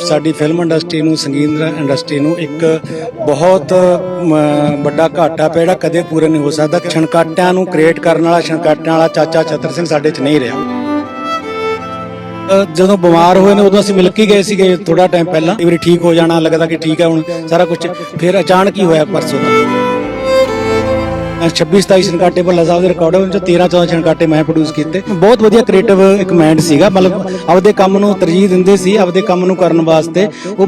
ਸਾਡੀ film industry ਨੂੰ, ਸੰਗੀਤ ਇੰਡਸਟਰੀ ਨੂੰ ਇੱਕ ਬਹੁਤ ਵੱਡਾ ਘਾਟਾ ਪਿਆ, ਜਿਹੜਾ ਕਦੇ ਪੂਰਾ ਨਹੀਂ ਹੋ ਸਕਦਾ। ਛਣਕਾਟਿਆਂ ਨੂੰ ਕ੍ਰੀਏਟ ਕਰਨ ਵਾਲਾ, ਛਣਕਾਟਿਆਂ ਵਾਲਾ ਚਾਚਾ ਛਤਰ ਸਿੰਘ ਸਾਡੇ 'ਚ ਨਹੀਂ ਰਿਹਾ। ਜਦੋਂ ਬਿਮਾਰ ਹੋਏ ਨੇ, ਉਦੋਂ ਅਸੀਂ ਮਿਲ ਕੇ ਗਏ ਸੀਗੇ ਥੋੜਾ ਟਾਈਮ ਪਹਿਲਾਂ। ਇਹ ਵਾਰੀ ਠੀਕ ਹੋ ਜਾਣਾ, ਲੱਗਦਾ ਕਿ ਠੀਕ ਹੈ ਹੁਣ, ਸਾਰਾ ਕੁਝ ਫਿਰ ਅਚਾਨਕ ਹੀ ਹੋਇਆ ਪਰਸੋਂ? ਤੋਂ 26 27 ਛਣਕਾਟੇ ਭੱਲਾ ਸਾਹਿਬ ਦੇ ਰਿਕਾਰਡ ਉਹਨਾਂ ਚੋਂ 13 14 ਛਣਕਾਟੇ ਮੈਂ ਪ੍ਰੋਡਿਊਸ ਕੀਤੇ। ਬਹੁਤ ਵਧੀਆ ਕ੍ਰੀਏਟਿਵ ਇੱਕ ਮਾਈਂਡ ਸੀਗਾ। ਮਤਲਬ ਆਪਦੇ ਕੰਮ ਨੂੰ ਤਰਜੀਹ ਦਿੰਦੇ ਸੀ, ਆਪਦੇ ਕੰਮ ਨੂੰ ਕਰਨ ਵਾਸਤੇ। ਉਹ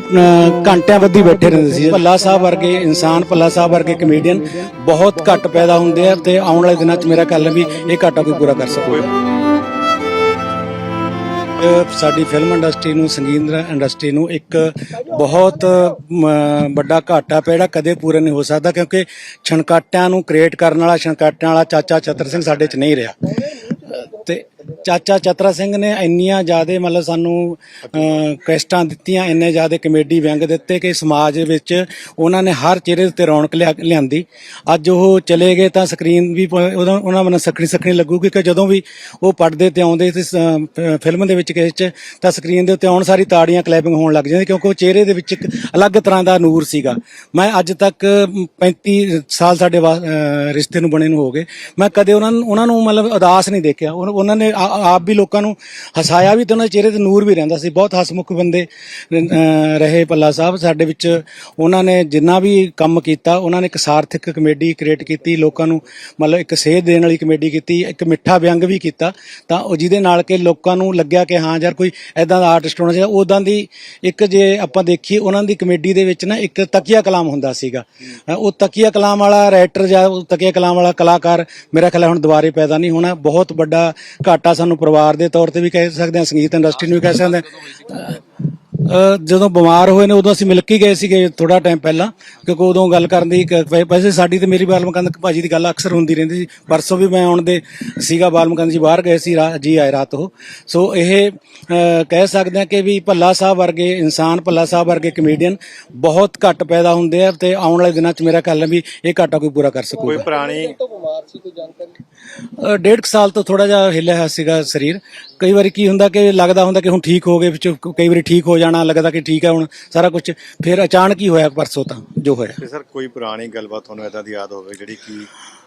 ਘੰਟਿਆਂ ਵੱਧੀ ਬੈਠੇ ਰਹਿੰਦੇ ਸੀ। ਭੱਲਾ ਸਾਹਿਬ ਵਰਗੇ ਇਨਸਾਨ, ਭੱਲਾ ਸਾਹਿਬ ਵਰਗੇ ਕਮੇਡੀਅਨ ਬਹੁਤ ਘੱਟ ਪੈਦਾ ਹੁੰਦੇ ਆ ਤੇ ਆਉਣ ਵਾਲੇ ਦਿਨਾਂ 'ਚ ਮੇਰਾ ਖਿਆਲ ਵੀ ਇਹ ਘਾਟਾ ਕੋਈ ਪੂਰਾ ਕਰ ਸਕੂਗਾ। ਸਾਡੀ ਫਿਲਮ ਇੰਡਸਟਰੀ ਨੂੰ ਸੰਗੀਤ ਇੰਡਸਟਰੀ ਨੂੰ ਇੱਕ ਬਹੁਤ ਵੱਡਾ ਘਾਟਾ ਪਿਆ ਜਿਹੜਾ ਕਦੇ ਪੂਰਾ ਨਹੀਂ ਹੋ ਸਕਦਾ ਕਿਉਂਕਿ ਛਣਕਾਟਿਆਂ ਨੂੰ ਕ੍ਰੀਏਟ ਕਰਨ ਵਾਲਾ ਛਣਕਾਟਿਆਂ ਵਾਲਾ ਚਾਚਾ ਛਤਰ ਸਿੰਘ ਸਾਡੇ 'ਚ ਨਹੀਂ ਰਿਹਾ। ਅ, ਤੇ ਚਾਚਾ ਚਤਰਾ ਸਿੰਘ ਨੇ ਇੰਨੀਆਂ ਜ਼ਿਆਦੇ ਮਤਲਬ ਸਾਨੂੰ ਕੈਸਟਾਂ ਦਿੱਤੀਆਂ ਇੰਨੇ ਜ਼ਿਆਦੇ ਕਮੇਡੀ ਵਿਅੰਗ ਦਿੱਤੇ ਕਿ ਸਮਾਜ ਵਿੱਚ ਉਹਨਾਂ ਨੇ ਹਰ ਚਿਹਰੇ ਉੱਤੇ ਰੌਣਕ ਲਿਆ- ਲਿਆਂਦੀ। ਅੱਜ ਉਹ ਚਲੇ ਗਏ ਤਾਂ ਸਕਰੀਨ ਵੀ ਪ- ਉਹਦਾ ਉਹਨਾਂ ਮਨ ਸਖਣੀ ਸਖਣੀ ਲੱਗੂਗੀ ਕਿ ਜਦੋਂ ਵੀ ਉਹ ਪਰਦੇ ਤੇ ਆਉਂਦੇ ਤੇ ਸ- ਅ, ਫਿਲਮ ਦੇ ਵਿੱਚ ਕਿਸੇ ਚ ਤਾਂ ਸਕਰੀਨ ਦੇ ਉੱਤੇ ਆਉਣ ਸਾਰੀ ਤਾੜੀਆਂ ਕਲੈਪਿੰਗ ਹੋਣ ਲੱਗ ਜਾਂਦੀ ਕਿਉਂਕਿ ਉਹ ਚਿਹਰੇ ਦੇ ਵਿੱਚ ਇੱਕ ਅਲੱਗ ਤਰ੍ਹਾਂ ਦਾ ਨੂਰ ਸੀਗਾ। ਮੈਂ ਅੱਜ ਤੱਕ 35 ਸਾਲ ਸਾਡੇ ਵਾ- ਅ, ਰਿਸ਼ਤੇ ਨੂੰ ਬਣੇ ਨੂੰ ਹੋ ਗਏ। ਮੈਂ ਕਦੇ ਉਹਨਾਂ ਨੂੰ ਉਹਨਾਂ ਨੂੰ ਮਤਲਬ ਉਦਾਸ ਨਹੀਂ ਦੇਖਿਆ। ਉਹ ਉਹਨਾਂ ਨੇ ਆ- ਆਪ ਵੀ ਲੋਕਾਂ ਨੂੰ ਹਸਾਇਆ ਵੀ ਤੇ ਉਹਨਾਂ ਦੇ ਚਿਹਰੇ ਤੇ ਨੂਰ ਵੀ ਰਹਿੰਦਾ ਸੀ। ਬਹੁਤ ਹਸਮੁਖ ਬੰਦੇ ਅ, ਰਹੇ ਪੱਲਾ ਸਾਹਿਬ ਸਾਡੇ ਵਿੱਚ। ਉਹਨਾਂ ਨੇ ਜਿੰਨਾ ਵੀ ਕੰਮ ਕੀਤਾ ਉਹਨਾਂ ਨੇ ਇੱਕ ਸਾਰਥਿਕ ਕਮੇਡੀ ਕ੍ਰੀਏਟ ਕੀਤੀ ਲੋਕਾਂ ਨੂੰ ਮਤਲਬ ਇੱਕ ਸੇਧ ਦੇਣ ਵਾਲੀ ਕਮੇਡੀ ਕੀਤੀ ਇੱਕ ਮਿੱਠਾ ਵਿਅੰਗ ਵੀ ਕੀਤਾ। ਤਾਂ ਉਹ ਜਿਹਦੇ ਨਾਲ ਕਿ ਲੋਕਾਂ ਨੂੰ ਲੱਗਿਆ ਕਿ ਹਾਂ ਯਾਰ ਕੋਈ ਐਦਾਂ ਦਾ ਆਰਟਿਸਟ ਹੋਣਾ ਚਾਹੀਦਾ ਉਦਾਂ ਦੀ ਇੱਕ ਜੇ ਆਪਾਂ ਦੇਖੀਏ ਉਹਨਾਂ ਦੀ ਕਮੇਡੀ ਦੇ ਵਿੱਚ ਨਾ ਇੱਕ ਤਕੀਆ ਕਲਾਮ ਹੁੰਦਾ ਸੀਗਾ। ਅ, ਉਹ ਤਕੀਆ ਕਲਾਮ ਵਾਲਾ ਰਾਈਟਰ ਜਾਂ ਉਹ ਤਕੀਆ ਕਲਾਮ ਵਾਲਾ ਕਲਾਕਾਰ ਮੇਰਾ ਖਿਆਲ ਹੈ ਹੁਣ ਦੁਬਾਰੇ ਪੈਦਾ ਨਹੀਂ ਹੋਣਾ। ਬਹੁਤ ਵੱਡਾ ਘਾਟਾ ਸਾਨੂੰ ਪਰਿਵਾਰ ਦੇ ਤੌਰ ਤੇ ਵੀ ਕਹਿ ਸਕਦੇ ਹਾਂ, ਸੰਗੀਤ ਇੰਡਸਟਰੀ ਨੂੰ ਵੀ ਕਹਿ ਸਕਦੇ ਹਾਂ। ਜਦੋਂ ਬਿਮਾਰ ਹੋਏ ਨੇ ਉਦੋਂ ਅਸੀਂ ਮਿਲ ਕੇ ਗਏ ਸੀਗੇ ਥੋੜਾ ਟਾਈਮ ਪਹਿਲਾਂ ਕਿਉਂਕਿ ਉਦੋਂ ਗੱਲ ਕਰਨ ਦੀ ਵੈਸੇ ਸਾਡੀ ਤੇ ਮੇਰੀ ਬਾਲਮਕੰਦ ਭਾਜੀ ਦੀ ਗੱਲ ਅਕਸਰ ਹੁੰਦੀ ਰਹਿੰਦੀ ਸੀ। ਪਰਸੋਂ ਵੀ ਮੈਂ ਆਉਣ ਦੇ ਸੀਗਾ ਬਾਲਮਕੰਦ ਜੀ ਬਾਹਰ ਗਏ ਸੀ ਰਾ- ਜੀ ਆਏ ਰਾਤ ਉਹ। ਸੋ ਇਹ ਕਹਿ ਸਕਦੇ ਹਾਂ ਕਿ ਵੀ ਭੱਲਾ ਸਾਹਿਬ ਵਰਗੇ ਇਨਸਾਨ ਭੱਲਾ ਸਾਹਿਬ ਵਰਗੇ ਕਮੇਡੀਅਨ ਬਹੁਤ ਘੱਟ ਪੈਦਾ ਹੁੰਦੇ ਆ ਤੇ ਆਉਣ ਵਾਲੇ ਦਿਨਾਂ 'ਚ ਮੇਰਾ ਖਿਆਲ ਹੈ ਵੀ ਇਹ ਘਾਟਾ ਕੋਈ ਪੂਰਾ ਕਰ ਕੋਈ ਸਕੂਗਾ ਪੁਰਾਣੀ ਅ, ਡੇਢ ਕੁ ਸਾਲ ਤੋਂ ਥੋੜਾ ਜਿਹਾ ਹਿੱਲਿਆ ਹੋਇਆ ਸੀਗਾ ਸਰੀਰ। ਕਈ ਵਾਰੀ ਕੀ ਹੁੰਦਾ ਕਿ ਲੱਗਦਾ ਹੁੰਦਾ ਕਿ ਹੁਣ ਠੀਕ ਹੋ ਗਏ ਵਿੱਚ ਕਈ ਵਾਰੀ ਠੀਕ ਹੋ ਜਾਣਾ। ਲੱਗਦਾ ਕਿ ਠੀਕ ਹੈ ਹੁਣ ਸਾਰਾ ਕੁਝ ਫਿਰ ਅਚਾਨਕ ਹੀ ਹੋਇਆ ਪਰਸੋਂ ਤਾਂ ਜੋ ਹੋਇਆ। ਤੇ ਸਰ ਕੋਈ ਪੁਰਾਣੀ ਗੱਲਬਾਤ ਤੁਹਾਨੂੰ ਏਦਾਂ ਦੀ ਯਾਦ ਹੋਵੇ ਜਿਹੜੀ ਕਿ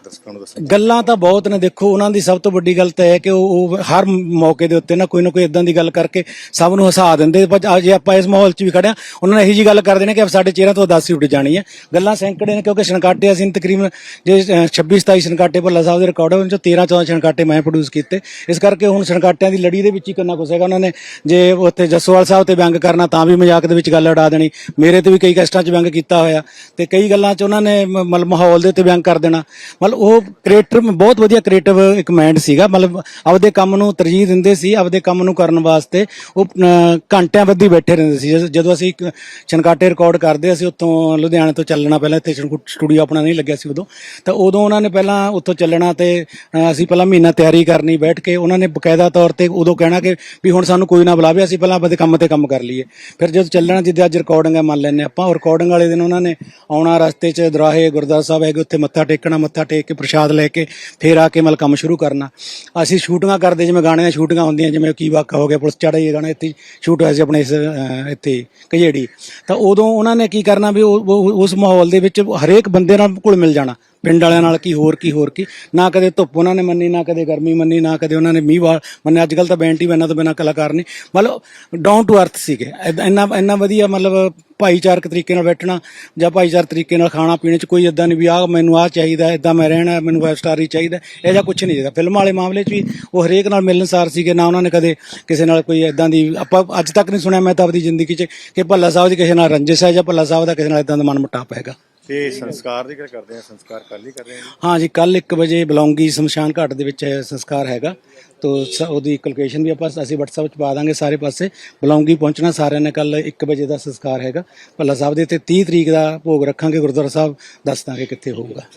ਦਰਸ਼ਕਾਂ ਨੂੰ ਦੱਸਣੀ ਗੱਲਾਂ ਤਾਂ ਬਹੁਤ ਨੇ ਦੇਖੋ ਉਹਨਾਂ ਦੀ ਸਭ ਤੋਂ ਵੱਡੀ ਗੱਲ ਤਾਂ ਇਹ ਹੈ ਕਿ ਉਹ ਉਹ ਹਰ ਮੌਕੇ ਦੇ ਉੱਤੇ ਨਾ ਕੋਈ ਨਾ ਕੋਈ ਇਦਾਂ ਦੀ ਗੱਲ ਕਰਕੇ ਸਭ ਨੂੰ ਹਸਾ ਦਿੰਦੇ। ਪਰ ਅੱਜ ਆਪਾਂ ਇਸ ਮਾਹੌਲ 'ਚ ਵੀ ਖੜਿਆ ਉਹਨਾਂ ਨੇ ਇਹੀ ਜੀ ਗੱਲ ਕਰਦੇ ਨੇ ਕਿ ਸਾਡੇ ਚਿਹਰਿਆਂ ਤੋਂ ਉਦਾਸੀ ਉੱਡ ਜਾਣੀ ਹੈ। ਗੱਲਾਂ ਸੈਂਕੜੇ ਨੇ ਕਿਉਂਕਿ ਛਣਕਾਟੇ ਅਸੀਂ ਤਕਰੀਬਨ ਜੇ ਅ, 26 27 ਛਣਕਾਟੇ ਭੱਲਾ ਸਾਹਿਬ ਦੇ ਰਿਕਾਰਡ ਉਹਨਾਂ ਚੋਂ 13 14 ਛਣਕਾਟੇ ਮੈਂ ਪ੍ਰੋਡਿਊਸ ਕੀਤੇ। ਇਸ ਕਰਕੇ ਹੁਣ ਛਣਕਾਟਿਆਂ ਦੀ ਲੜੀ ਦੇ ਵਿੱਚ ਹੀ ਕਿੰਨਾ ਕੁਛ ਹੈਗਾ। ਉਹਨਾਂ ਨੇ ਜੇ ਉੱਥੇ ਜੱਸੋਵਾਲ ਸਾਹਿਬ ਤੇ ਵਿਅੰਗ ਕਰਨਾ ਤਾਂ ਵੀ ਮਜ਼ਾਕ ਦੇ ਵਿੱਚ ਗੱਲ ਉਡਾ ਦੇਣੀ। ਮੇਰੇ ਤੇ ਵੀ ਕਈ ਕੈਸਟਾਂ 'ਚ ਵਿਅੰਗ ਕੀਤਾ ਹੋਇਆ। ਤੇ ਕਈ ਗੱਲਾਂ 'ਚ ਉਹਨਾਂ ਨੇ ਮਤਲਬ ਮਾਹੌਲ ਦੇ ਉੱਤੇ ਵਿਅੰਗ ਕਰ ਦੇਣਾ। ਮਤਲਬ ਉਹ ਕ੍ਰੀਏਟਰ ਬਹੁਤ ਵਧੀਆ ਕ੍ਰੀਏਟਿਵ ਇੱਕ ਮਾਈਂਡ ਸੀਗਾ। ਮਤਲਬ ਆਪਦੇ ਕੰਮ ਨੂੰ ਤਰਜੀਹ ਦਿੰਦੇ ਸੀ, ਆਪਦੇ ਕੰਮ ਨੂੰ ਕਰਨ ਵਾਸਤੇ ਉਹ ਘੰਟਿਆਂ ਬੱਧੀ ਬੈਠੇ ਰਹਿੰਦੇ ਸੀ। ਜਦ- ਜਦੋਂ ਅਸੀਂ ਛਨਕਾਟੇ ਛਣਕਾਟੇ ਰਿਕਾਰਡ ਕਰਦੇ, ਅਸੀਂ ਉੱਥੋਂ ਲੁਧਿਆਣੇ ਤੋਂ ਚੱਲਣਾ ਪਹਿਲਾਂ, ਇੱਥੇ ਸਟੂਡੀਓ ਆਪਣਾ ਨਹੀਂ ਲੱਗਿਆ ਸੀ ਉਦੋਂ। ਤਾਂ ਉਦੋਂ ਉਹਨਾਂ ਨੇ ਪਹਿਲਾਂ ਉੱਥੋਂ ਚੱਲਣਾ ਤੇ ਅਸੀਂ ਪਹਿਲਾਂ ਮਹੀਨਾ ਤਿਆਰੀ ਕਰਨੀ, ਬੈਠ ਕੇ ਉਹਨਾਂ ਨੇ ਬਕਾਇਦਾ ਤੌਰ ਤੇ ਉਦੋਂ ਕਹਿਣਾ ਕਿ ਵੀ ਹੁਣ ਸਾਨੂੰ ਕੋਈ ਨਾ ਬੁਲਾਵੇ, ਅਸੀਂ ਪਹਿਲਾਂ ਆਪਦੇ ਕੰਮ ਤੇ ਕੰਮ ਕਰ ਲਈਏ। ਫਿਰ ਜਦੋਂ ਚੱਲਣਾ ਜਿੱਦਾਂ ਅੱਜ ਰਿਕਾਰਡਿੰਗ ਹੈ ਮੰਨ ਲੈਂਦੇ ਆਪਾਂ, ਉਹ ਰਿਕਾਰਡਿੰਗ ਵਾਲੇ ਦਿਨ ਉਹਨਾਂ ਨੇ ਆਉਣਾ ਰਸਤੇ 'ਚ ਦਰਾਹੇ ਗੁਰਦੁਆਰਾ ਸਾਹਿਬ ਹੈਗੇ, ਉੱਥੇ ਮੱਥਾ ਟੇਕਣਾ, ਮੱਥਾ ਟੇਕ ਕੇ ਪ੍ਰਸ਼ਾਦ ਲੈ ਕੇ ਫਿਰ ਆ ਕੇ ਮਤਲਬ ਕੰਮ ਸ਼ੁਰੂ ਕਰਨਾ। ਅਸੀਂ ਸ਼ੂਟਿੰਗਾਂ ਕਰਦੇ, ਜਿਵੇਂ ਗਾਣੇ ਦੀਆਂ ਸ਼ੂਟਿੰਗਾਂ ਹੁੰਦੀਆਂ, ਜਿਵੇਂ ਕੀ ਵਾਕਾ ਹੋ ਗਿਆ, ਪੁਲਿਸ ਚੜਾ ਇਹ ਗਾਣਾ, ਇੱਥੇ ਸ਼ੂਟ ਹੋਇਆ ਸੀ ਆਪਣੇ ਇਸ ਇੱਥੇ ਕਜੇੜੀ ਤਾਂ ਉਦੋਂ ਉਹਨਾਂ ਨੇ ਕੀ ਕਰਨਾ ਵੀ ਉਸ ਮਾਹੌਲ ਦੇ ਵਿੱਚ ਹਰੇਕ ਬੰਦੇ ਨਾਲ ਕੋਲ ਮਿਲ ਜਾਣਾ। ਪਿੰਡ ਵਾਲਿਆਂ ਨਾਲ ਕੀ, ਹੋਰ ਕੀ ਹੋਰ ਕੀ। ਨਾ ਕਦੇ ਧੁੱਪ ਉਹਨਾਂ ਨੇ ਮੰਨੀ, ਨਾ ਕਦੇ ਗਰਮੀ ਮੰਨੀ, ਨਾ ਕਦੇ ਉਹਨਾਂ ਨੇ ਮੀਂਹ ਵਾਲ ਮੰਨੇ। ਅੱਜ ਕੱਲ ਤਾਂ ਬੈਂਟੀ ਬੈਨਾਂ ਤੋਂ ਬਿਨਾਂ ਕਲਾਕਾਰ ਨਹੀਂ। ਮਤਲਬ ਡਾਊਨ ਟੂ ਅਰਥ ਸੀਗੇ। ਏਦਾਂ- ਇੰਨਾ ਇੰਨਾ ਵਧੀਆ ਮਤਲਬ ਭਾਈਚਾਰਕ ਤਰੀਕੇ ਨਾਲ ਬੈਠਣਾ ਜਾਂ ਭਾਈਚਾਰਕ ਤਰੀਕੇ ਨਾਲ ਖਾਣਾ ਪੀਣੇ ਚ ਕੋਈ ਇਦਾਂ ਨਹੀਂ ਵੀ ਆਹ ਮੈਨੂੰ ਆਹ ਚਾਹੀਦਾ ਇਦਾਂ ਮੈਂ ਰਹਿਣਾ, ਮੈਨੂੰ ਫਾਈਵ ਸਟਾਰ ਹੀ ਚਾਹੀਦਾ। ਇਹ ਜਿਹਾ ਕੁਝ ਨਹੀਂ ਚਾਹੀਦਾ ਫਿਲਮ ਵਾਲੇ ਮਾਮਲੇ 'ਚ ਵੀ ਉਹ ਹਰੇਕ ਨਾਲ ਮਿਲਣਸਾਰ ਸੀਗੇ। ਨਾ ਉਹਨਾਂ ਨੇ ਕਦੇ ਕਿਸੇ ਨਾਲ ਕੋਈ ਇਦਾਂ ਦੀ ਆਪਾਂ ਅੱਜ ਤੱਕ ਨਹੀਂ ਸੁਣਿਆ ਮੈਂ ਤਾਂ ਆਪਣੀ ਜ਼ਿੰਦਗੀ 'ਚ ਕਿ ਭੱਲਾ ਸਾਹਿਬ ਦੀ ਕਿਸੇ ਨਾਲ ਰੰਜਿਸ਼ ਹੈ ਜਾਂ ਭੱਲਾ ਸਾਹਿਬ ਦਾ ਕਿਸੇ ਨਾਲ ਇਦਾਂ ਦਾ ਮਨ ਮੁਟਾਪ ਹੈਗਾ। ਤੇ ਸੰਸਕਾਰ ਦੀ ਗੱਲ ਕਰਦੇ ਆ, ਸੰਸਕਾਰ ਕੱਲ ਹੀ ਕਰ ਰਹੇ ਆ ਹਾਂ ਜੀ ਕੱਲ 1 ਵਜੇ ਬਲੌਂਗੀ ਸ਼ਮਸ਼ਾਨ ਘਾਟ ਦੇ ਵਿੱਚ ਸੰਸਕਾਰ ਹੈਗਾ। ਤੋ ਸ- ਉਹਦੀ ਲੋਕੇਸ਼ਨ ਵੀ ਆਪਾਂ, ਅਸੀਂ WhatsApp 'ਚ ਪਾ ਦਾਂਗੇ ਸਾਰੇ ਪਾਸੇ। ਬਲੌਂਗੀ ਪਹੁੰਚਣਾ ਸਾਰਿਆਂ ਨੇ ਕੱਲ 1 ਵਜੇ ਦਾ ਸੰਸਕਾਰ ਹੈਗਾ। ਭੱਲਾ ਸਾਹਿਬ ਦੇ ਤੇ 30 ਤਰੀਕ ਦਾ ਭੋਗ ਰੱਖਾਂਗੇ, ਗੁਰਦੁਆਰਾ ਸਾਹਿਬ, ਦੱਸ ਦਾਂਗੇ ਕਿੱਥੇ ਹੋਊਗਾ।